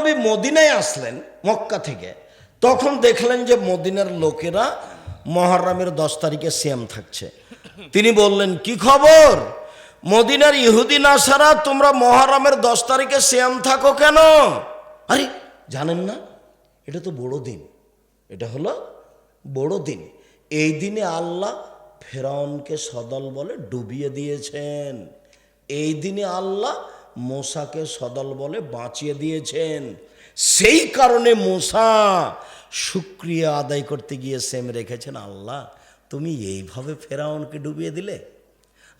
নবী মদিনায় আসলেন মক্কা থেকে, তখন দেখলেন যে মদিনার লোকেরা মহরমের দশ তারিখে সিয়াম থাকছে। তিনি বললেন, কি খবর? মদিনার ইহুদি নাসারা, তোমরা মহরমের দশ তারিখে সিয়াম থাকো কেন? আরে, জানেন না, এটা তো বড় দিন। এটা হলো বড় দিন। এই দিনে আল্লাহ ফেরাউনকে সদল বলে ডুবিয়ে দিয়েছেন। এই দিনে আল্লাহ মোসাকে সদল বলে বাঁচিয়ে দিয়েছেন। সেই কারণে মোসা শুক্রিয়া আদায় করতে গিয়ে সেম রেখেছেন, আল্লাহ, তুমি এইভাবে ফেরাউনকে ডুবিয়ে দিলে?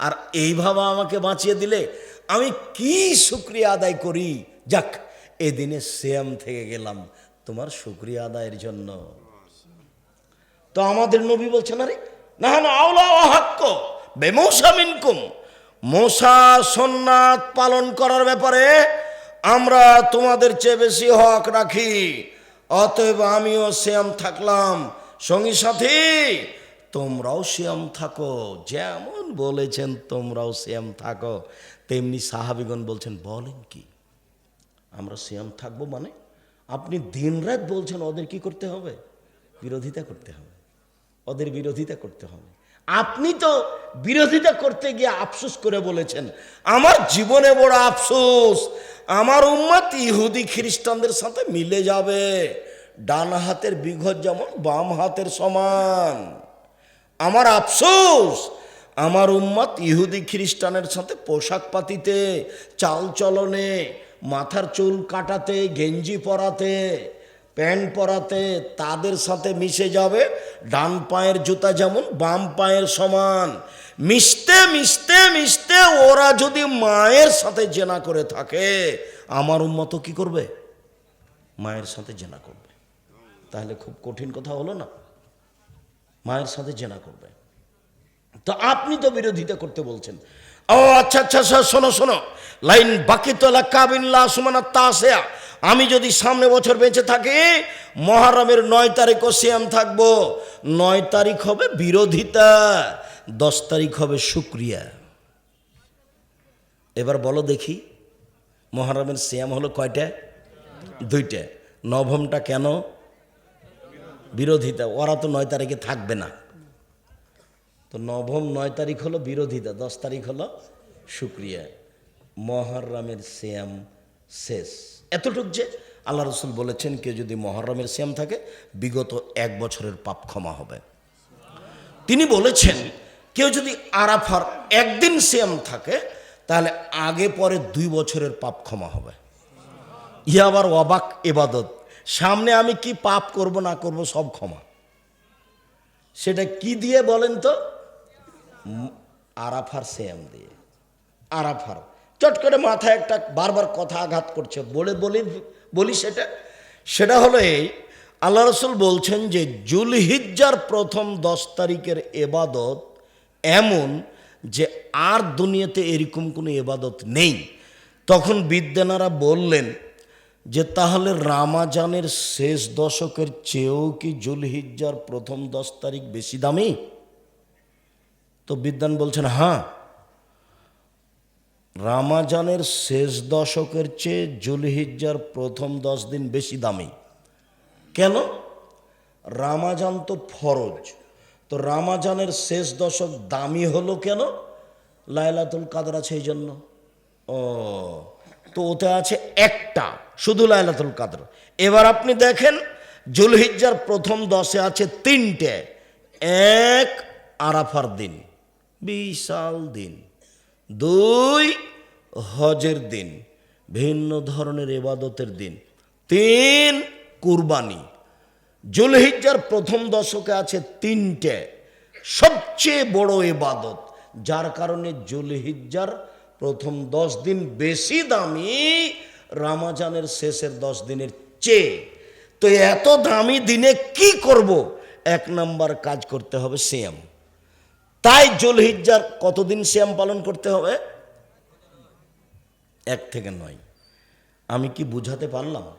আর এইভাবে আমাকে বাঁচিয়ে দিলে? আমি কি শুক্রিয়া আদায় করি? যাক, এদিনে সেম থেকে গেলাম তোমার শুক্রিয়া আদায়ের জন্য। তো আমাদের নবী বলছেন, আরে না না আওলা হাক্ক বেমৌসা মশা সন্ন্যাত পালন করার ব্যাপারে আমরা তোমাদের চেয়ে বেশি হক রাখি। অতএব আমিও শ্যাম থাকলাম। সঙ্গী সাথী, তোমরাও শ্যাম থাকো। যেমন বলেছেন তোমরাও শ্যাম থাকো। তেমনি সাহাবিগণ বলছেন, বলেন কি? আমরা শ্যাম থাকব মানে? আপনি দিনরাত বলছেন, ওদের কি করতে হবে? বিরোধিতা করতে হবে। ওদের বিরোধিতা করতে হবে। আপনি তো বিরোধিতা করতে গিয়ে আফসোস করে বলেছেন। আমার জীবনে বড় আফসোস। আমার উম্মত ইহুদি খ্রিস্টানদের সাথে মিলে যাবে। ডান হাতের বিঘত যেমন, বাম হাতের সমান। আমার আফসোস। আমার উম্মত ইহুদি খ্রিস্টানের সাথে পোশাক পাতিতে, চাল চলনে, মাথার চুল কাটাতে, গেঞ্জি পরাতে। প্যান্ট পরাতে তাদের সাথে মিশে যাবে, ডান পায়ের জুতা যেমন, বাম পায়ের সমান। মিশতে মিশতে মিশতে ওরা যদি মায়ের সাথে জেনা করে থাকে, আমার উম্মত কি করবে? মায়ের সাথে জেনা করবে। তাহলে খুব কঠিন কথা হলো না। মায়ের সাথে জেনা করবে। তো আপনি তো বিরোধিতা করতে বলছেন। ও আচ্ছা আচ্ছা আচ্ছা শোনো শোনো। লাইন বাকি তো কাবিল্লা সুমানা তাসেয়া। আমি যদি সামনে বছর বেঁচে থাকি, মহারমের নয় তারিখও সিয়াম থাকব। নয় তারিখ হবে বিরোধিতা, দশ তারিখ হবে শুক্রিয়া। এবার বলো দেখি, মহারমের সিয়াম হলো কয়টা? দুইটা। নবমটা কেন? বিরোধিতা। ওরা তো নয় তারিখে থাকবে না। তো নবম নয় তারিখ হলো বিরোধিতা, দশ তারিখ হলো শুক্রিয়া। মহরমের শ্যাম শেষ। এতটুক যে আল্লাহ রসুল বলেছেন, কেউ যদি মহরমের শ্যাম থাকে, বিগত এক বছরের পাপ ক্ষমা হবে। তিনি বলেছেন, কেউ যদি আরাফার একদিন শ্যাম থাকে, তাহলে আগে পরে দুই বছরের পাপ ক্ষমা হবে। ইয়ে আবার অবাক এবাদত সামনে আমি কি পাপ করব, না করব, সব ক্ষমা। সেটা কি দিয়ে বলেন তো? আরাফার শ্যাম দিয়ে। আরাফার চট করে মাথায় একটা বারবার কথা আঘাত করছে। বলে বলি বলি সেটা। সেটা হলো এই, আল্লাহ রসুল বলছেন যে, জুলহিজ্জার প্রথম দশ তারিখের এবাদত এমন যে আর দুনিয়াতে এরকম কোনো এবাদত নেই। তখন বিদ্যানারা বললেন যে, তাহলে রামাজানের শেষ দশকের চেয়েও কি জুলহিজ্জার প্রথম দশ তারিখ বেশি দামি? তো বিদ্যান বলছেন হ্যাঁ। রামাজানের শেষ দশকের চেয়ে জুলহিজ্জার প্রথম দশ দিন বেশি দামি। কেন? রামাজান তো ফরজ। তো রামাজানের শেষ দশক দামি হলো কেন? লায়লাতুল কাদর আছে এই জন্য। ও, তো ওতে আছে একটা, শুধু লায়লাতুল কাদর। এবার আপনি দেখেন, জুলহিজ্জার প্রথম দশে আছে তিনটে। এক আরাফার দিন, বিশাল দিন। দুই, হজের দিন, ভিন্ন ধরনের এবাদতের দিন। তিন, কুরবানি। জুলহিজ্জার প্রথম দশকে আছে তিনটে সবচেয়ে বড় এবাদত যার কারণে জুলহিজ্জার প্রথম দশ দিন বেশি দামি, রামাজানের শেষের দশ দিনের চেয়ে। তো এত দামি দিনে কি করব? এক নাম্বার কাজ করতে হবে সিয়াম। তাই জুলহিজ্জার কতদিন শ্যাম পালন করতে হবে? এক থেকে নয়। আমি কি বুঝাতে পারলাম?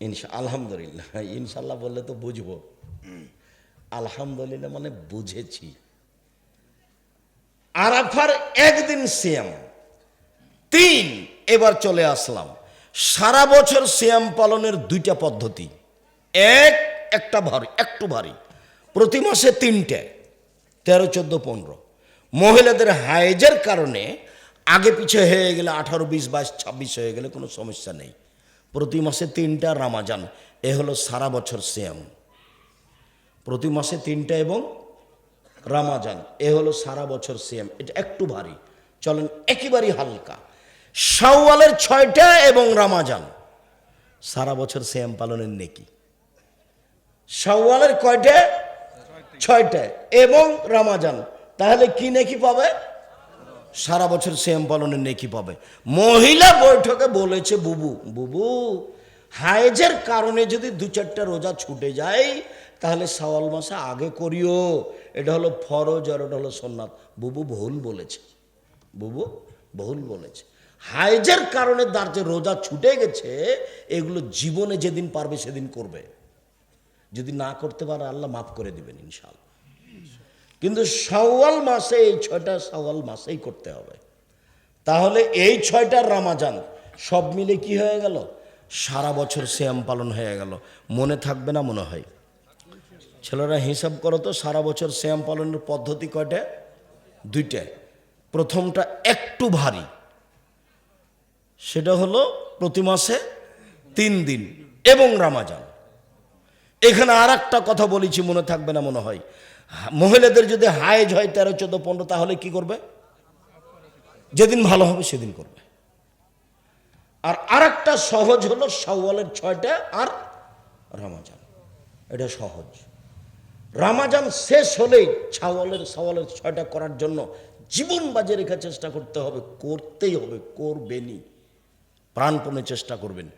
ইনশা, আলহামদুলিল্লাহ ইনশাল্লাহ বললে তো বুঝব। আলহামদুলিল্লাহ মানে বুঝেছি। আরাফার একদিন শ্যাম তিন, এবার চলে আসলাম। সারা বছর শ্যাম পালনের দুইটা পদ্ধতি। এক, একটা ভারী, একটু ভারী। প্রতি মাসে তিনটে, তেরো, চোদ্দ, পনেরো। মহিলাদের হাইজের কারণে আগে পিছে হয়ে গেলে আঠারো, বিশ, বাইশ, ছাব্বিশ হয়ে গেলে কোনো সমস্যা নেই। প্রতি মাসে তিনটা রামাজান, এ হলো সারা বছর শ্যাম প্রতি মাসে তিনটা এবং রামাজান, এ হলো সারা বছর সেম এটা একটু ভারী। চলেন, একেবারেই হালকা। শাওয়ালের ছয়টা এবং রামাজান। সারা বছর সেম পালনের নেকি। শাওয়ালের কয়টা? ছয়টা এবং রামাজান। তাহলে কি নেকি পাবে? সারা বছর সেম পালনের নেকি পাবে। মহিলা বৈঠকে বলেছে বুবু বুবু, হায়েজের কারণে যদি দু চারটা রোজা ছুটে যায়, তাহলে সওয়াল মাসে আগে করিও। এটা হলো ফরজ আর ওটা হলো সোননাথ বুবু ভুল বলেছে। বুবু ভুল বলেছে। হাইজের কারণে তার যে রোজা ছুটে গেছে, এগুলো জীবনে যেদিন পারবে সেদিন করবে। যদি না করতে পারে আল্লাহ মাফ করে দিবেন ইনশাল্লাহ কিন্তু সওয়াল মাসে এই ছয়টা সওয়াল মাসেই করতে হবে। তাহলে এই ছয়টা রামাজান সব মিলে কি হয়ে গেল? সারা বছর শ্যাম পালন হয়ে গেল। মনে থাকবে না মনে হয়। ছেলেরা হিসাব করো তো, সারা বছর শ্যাম পালনের পদ্ধতি কয়টা? দুইটা। প্রথমটা একটু ভারী। সেটা হলো প্রতি মাসে তিন দিন এবং রামাজান। এখানে আর একটা কথা বলেছি, মনে থাকবে না মনে হয়। মহিলাদের যদি হায়েজ হয় তেরো, চোদ্দ, পনেরো, তাহলে কি করবে? যেদিন ভালো হবে সেদিন করবে। আর আরেকটা সহজ হলো সওয়ালের ছয়টা আর রামাজান। এটা সহজ। রামাজান শেষ হলেই ছাওয়ালের সওয়ালের ছয়টা করার জন্য জীবন বাজে রেখে চেষ্টা করতে হবে, করতেই হবে, করবেনই। প্রাণপণে চেষ্টা করবেন।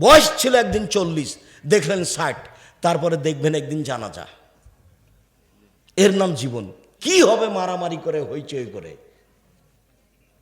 বয়স ছিল একদিন চল্লিশ, দেখলেন ষাট। তারপরে দেখবেন একদিন জানা জানাজা। এর নাম জীবন। কি হবে মারামারি করে হইচই করে?